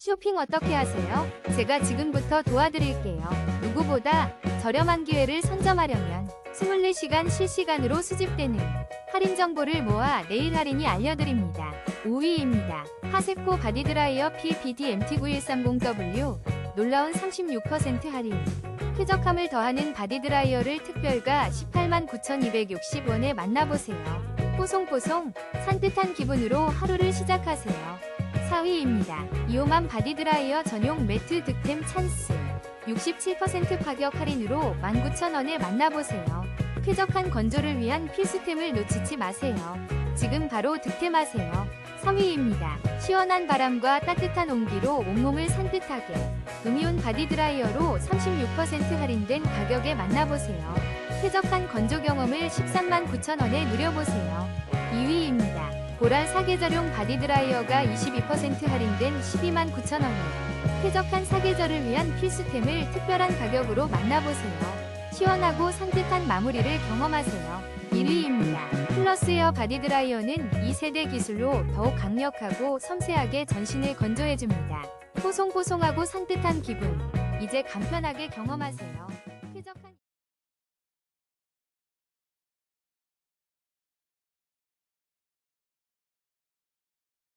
쇼핑 어떻게 하세요? 제가 지금부터 도와드릴게요. 누구보다 저렴한 기회를 선점하려면 24시간 실시간으로 수집되는 할인 정보를 모아 내일 할인이 알려드립니다. 5위입니다. 하세코 바디드라이어 PPD MT9130W 놀라운 36% 할인. 쾌적함을 더하는 바디드라이어를 특별가 189,260원에 만나보세요. 뽀송뽀송 산뜻한 기분으로 하루를 시작하세요. 4위입니다. 이오만 바디드라이어 전용 매트 득템 찬스. 67% 가격 할인으로 19,000원에 만나보세요. 쾌적한 건조를 위한 필수템을 놓치지 마세요. 지금 바로 득템하세요. 3위입니다. 시원한 바람과 따뜻한 온기로 온몸을 산뜻하게. 음이온 바디드라이어로 36% 할인된 가격에 만나보세요. 쾌적한 건조 경험을 13만 9천원에 누려보세요. 2위입니다. 보랄 사계절용 바디드라이어가 22% 할인된 12만 9천원에 쾌적한 사계절을 위한 필수템을 특별한 가격으로 만나보세요. 시원하고 산뜻한 마무리를 경험하세요. 1위입니다. 플러스에어 바디드라이어는 2세대 기술로 더욱 강력하고 섬세하게 전신을 건조해줍니다. 포송포송하고 산뜻한 기분. 이제 간편하게 경험하세요.